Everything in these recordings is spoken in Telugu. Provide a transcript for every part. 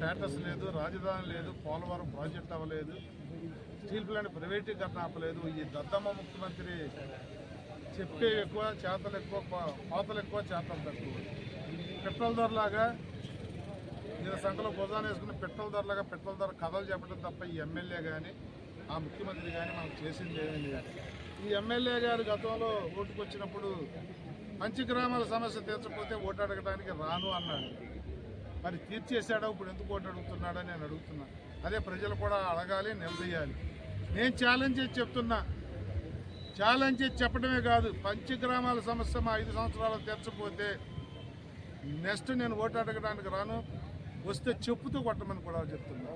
స్టేటస్ లేదు రాజధాని లేదు పోలవరం ప్రాజెక్ట్ అవ్వలేదు స్టీల్ ప్లాంట్ ప్రైవేటీకరణ అవ్వలేదు ఈ దద్దమ్మ ముఖ్యమంత్రి చెప్పే ఎక్కువ చేతలు ఎక్కువ పా- ఎక్కువ చేతలు తక్కువ. పెట్రోల్ ధరలాగా ఈయన సంఖలో భుజాన్ని వేసుకుని పెట్రోల్ ధరలాగా పెట్రోల్ ధర కథలు చెప్పడం తప్ప ఈ ఎమ్మెల్యే కానీ ఆ ముఖ్యమంత్రి కానీ మనం చేసింది ఏమీ లేదు. ఈ ఎమ్మెల్యే గారు గతంలో ఓటుకు వచ్చినప్పుడు పంచగ్రామాల సమస్య తీర్చకపోతే ఓటు అడగడానికి రాను అన్నాడు. మరి తీర్చేశాడో ఇప్పుడు ఎందుకు ఓటు అడుగుతున్నాడని నేను అడుగుతున్నా. అదే ప్రజలు కూడా అడగాలి నిలదీయాలి. నేను ఛాలెంజ్ చేసి చెప్తున్నా. ఛాలెంజ్ చేసి చెప్పడమే కాదు పంచగ్రామాల సమస్య మా ఐదు సంవత్సరాలు తీర్చకపోతే నెక్స్ట్ నేను ఓటు అడగడానికి రాను. వస్తే చెప్పుతూ కొట్టమని కూడా చెప్తున్నా.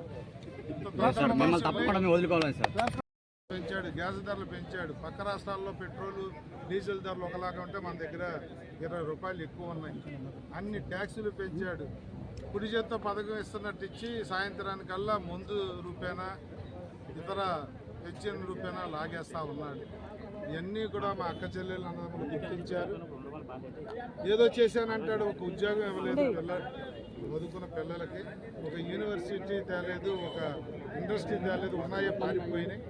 పెంచాడు గ్యాస్ ధరలు పెంచాడు. పక్క రాష్ట్రాల్లో పెట్రోల్ డీజిల్ ధరలు ఒకలాగా ఉంటే మన దగ్గర ఇరవై రూపాయలు ఎక్కువ ఉన్నాయి. అన్ని ట్యాక్సులు పెంచాడు. కుడి చేత్తో పథకం ఇస్తున్నట్టు ఇచ్చి సాయంత్రానికల్లా ముందు రూపేనా ఇతర పెన్షన్ రూపేనా లాగేస్తా ఉన్నాడు. ఇవన్నీ కూడా మా అక్క చెల్లెలు అన్నదమ్ములు గుర్తించారు. ఏదో చేశానంటాడు ఒక ఉద్యోగం ఇవ్వలేదు పిల్ల చదువుకున్న పిల్లలకి. ఒక యూనివర్సిటీ తేలేదు ఒక ఇండస్ట్రీ తేలేదు ఉన్నాయే పారిపోయినాయి.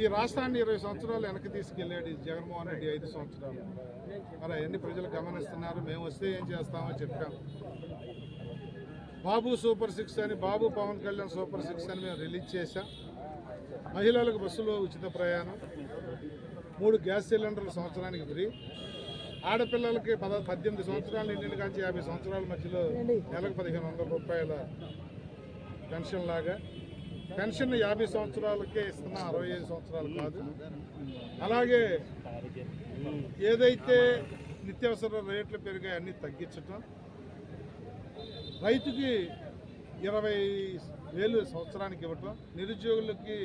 ఈ రాష్ట్రాన్ని ఇరవై సంవత్సరాలు వెనక్కి తీసుకెళ్ళాడు జగన్మోహన్ రెడ్డి ఐదు సంవత్సరాలు. మరి అవన్నీ ప్రజలు గమనిస్తున్నారు. మేము వస్తే ఏం చేస్తామో చెప్పాం. బాబు సూపర్ సిక్స్ అని బాబు పవన్ కళ్యాణ్ సూపర్ సిక్స్ అని మేము రిలీజ్ చేశాం. మహిళలకు బస్సులో ఉచిత ప్రయాణం. మూడు గ్యాస్ సిలిండర్లు సంవత్సరానికి ఫ్రీ. ఆడపిల్లలకి పద పద్దెనిమిది సంవత్సరాలు నిండిన కాంచి యాభై సంవత్సరాల మధ్యలో నెలకు పదిహేను వందల రూపాయల పెన్షన్ లాగా. పెన్షన్ యాభై సంవత్సరాలకే ఇస్తున్నా అరవై ఐదు సంవత్సరాలు కాదు. అలాగే ఏదైతే నిత్యావసర రేట్లు పెరిగాయి అన్నీ తగ్గించటం. రైతుకి ఇరవై వేలు సంవత్సరానికి ఇవ్వటం. నిరుద్యోగులకి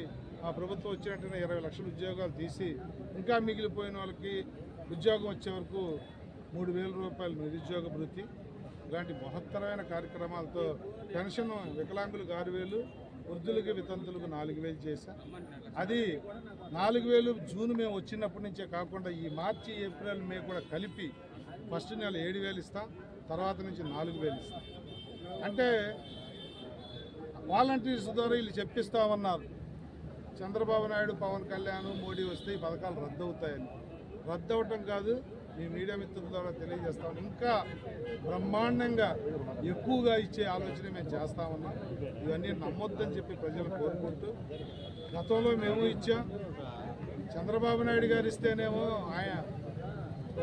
ఆ ప్రభుత్వం వచ్చినట్టుగా ఇరవై లక్షల ఉద్యోగాలు తీసి ఇంకా మిగిలిపోయిన వాళ్ళకి ఉద్యోగం వచ్చే వరకు మూడు వేల రూపాయలు నిరుద్యోగ భృతి. ఇలాంటి మహత్తరమైన కార్యక్రమాలతో పెన్షన్ వికలాంగులకు ఆరు వేలు వృద్ధులకి వితంతులకు నాలుగు వేలు చేశా. అది నాలుగు వేలు జూన్ మేము వచ్చినప్పటి నుంచే కాకుండా ఈ మార్చి ఏప్రిల్ మే కూడా కలిపి ఫస్ట్ నెల ఏడు వేలు ఇస్తాం తర్వాత నుంచి నాలుగు వేలు ఇస్తాం. అంటే వాలంటీర్స్ ద్వారా వీళ్ళు చెప్పిస్తామన్నారు. చంద్రబాబు నాయుడు పవన్ కళ్యాణ్ మోడీ వస్తే ఈ పథకాలు రద్దు అవుతాయని రద్దు అవటం కాదు మీ మీడియా మిత్రుల ద్వారా తెలియజేస్తాం ఇంకా బ్రహ్మాండంగా ఎక్కువగా ఇచ్చే ఆలోచన మేము చేస్తామన్నాం ఇవన్నీ నమ్మొద్దని చెప్పి ప్రజలు కోరుకుంటూ గతంలో మేము ఇచ్చాం. చంద్రబాబు నాయుడు గారు ఇస్తేనేమో ఆయన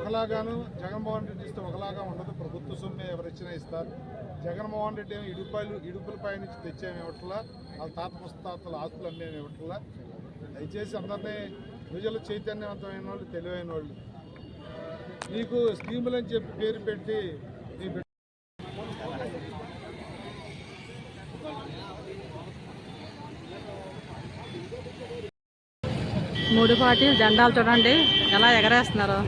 ఒకలాగాను జగన్మోహన్ రెడ్డి ఇస్తే ఒకలాగా ఉండదు. ప్రభుత్వ సొమ్మే ఎవరిచ్చినా ఇస్తారు. జగన్మోహన్ రెడ్డి ఏమో ఇడుపాయలు ఇడుపుల పై నుంచి తెచ్చేమి ఇవ్వట్లా. వాళ్ళ తాత ముస్తాతల ఆస్తులు అన్నీ ఇవ్వట్లా. దయచేసి అందరినీ ప్రజలు చైతన్యవంతమైన వాళ్ళు తెలివైన వాళ్ళు నీకు స్కీములు అని చెప్పి పేరు పెట్టి మూడు పార్టీలు జెండాలు చూడండి ఎలా ఎగరేస్తున్నారు.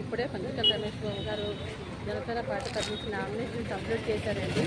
ఇప్పుడే పంచకల్ రమేష్ బాబు గారు జనసేన పార్టీ తరఫు నుంచి నామినేషన్ కంప్లీట్ చేశారండి.